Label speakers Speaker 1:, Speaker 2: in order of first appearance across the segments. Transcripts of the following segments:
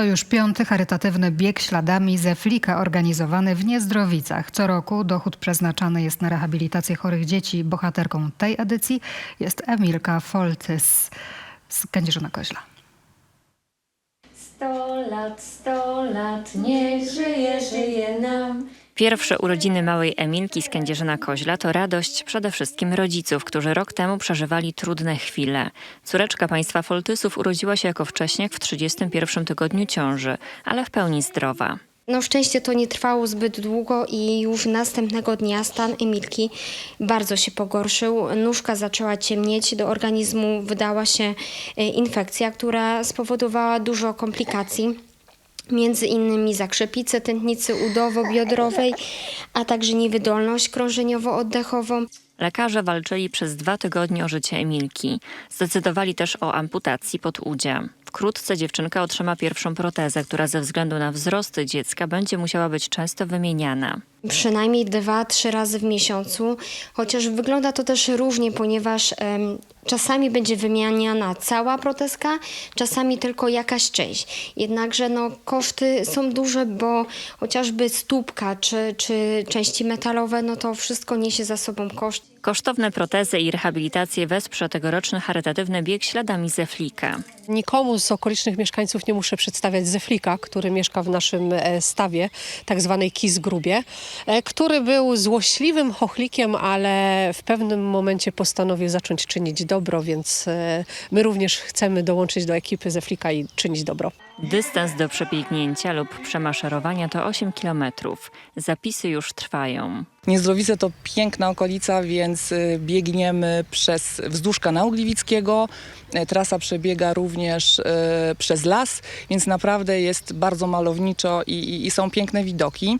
Speaker 1: To już piąty charytatywny bieg śladami ze Flika organizowany w Niezdrowicach. Co roku dochód przeznaczany jest na rehabilitację chorych dzieci. Bohaterką tej edycji jest Emilka Foltys z Kędzierzyna Koźla.
Speaker 2: Sto lat, sto lat, niech żyje, żyje nam.
Speaker 3: Pierwsze urodziny małej Emilki z Kędzierzyna Koźla to radość przede wszystkim rodziców, którzy rok temu przeżywali trudne chwile. Córeczka państwa Foltysów urodziła się jako wcześniak w 31 tygodniu ciąży, ale w pełni zdrowa.
Speaker 4: No szczęście to nie trwało zbyt długo i już następnego dnia stan Emilki bardzo się pogorszył. Nóżka zaczęła ciemnieć, do organizmu wydała się e, infekcja, która spowodowała dużo komplikacji. Między innymi zakrzepice tętnicy udowo-biodrowej, a także niewydolność krążeniowo-oddechową.
Speaker 3: Lekarze walczyli przez dwa tygodnie o życie Emilki. Zdecydowali też o amputacji podudzia. Wkrótce dziewczynka otrzyma pierwszą protezę, która ze względu na wzrost dziecka będzie musiała być często wymieniana.
Speaker 4: Przynajmniej dwa, trzy razy w miesiącu, chociaż wygląda to też różnie, ponieważ em, czasami będzie wymieniana cała protezka, czasami tylko jakaś część. Jednakże no, koszty są duże, bo chociażby stópka czy, czy części metalowe, no to wszystko niesie za sobą koszt.
Speaker 3: Kosztowne protezy i rehabilitację wesprze tegoroczny charytatywny bieg śladami ze Flika.
Speaker 5: Nikomu z okolicznych mieszkańców nie muszę przedstawiać Zeflika, który mieszka w naszym e, stawie, tak zwanej Kis Grubie, który był złośliwym chochlikiem, ale w pewnym momencie postanowił zacząć czynić dobro, więc e, my również chcemy dołączyć do ekipy Zeflika i czynić dobro.
Speaker 3: Dystans do przebiegnięcia lub przemaszerowania to 8 kilometrów. Zapisy już trwają.
Speaker 6: Niezdrowice to piękna okolica, więc y, biegniemy przez wzdłuż kanału Gliwickiego. E, Trasa przebiega również y, przez las, więc naprawdę jest bardzo malowniczo i, i, i są piękne widoki.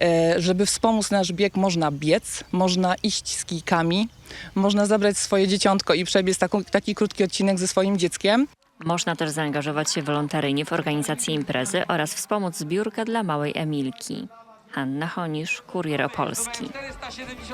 Speaker 6: E, Żeby wspomóc nasz bieg można biec, można iść z kijkami, można zabrać swoje dzieciątko i przebiec taką, taki krótki odcinek ze swoim dzieckiem.
Speaker 3: Można też zaangażować się wolontaryjnie w organizację imprezy oraz wspomóc zbiórkę dla małej Emilki. Anna Honisz, Kurier Opolski.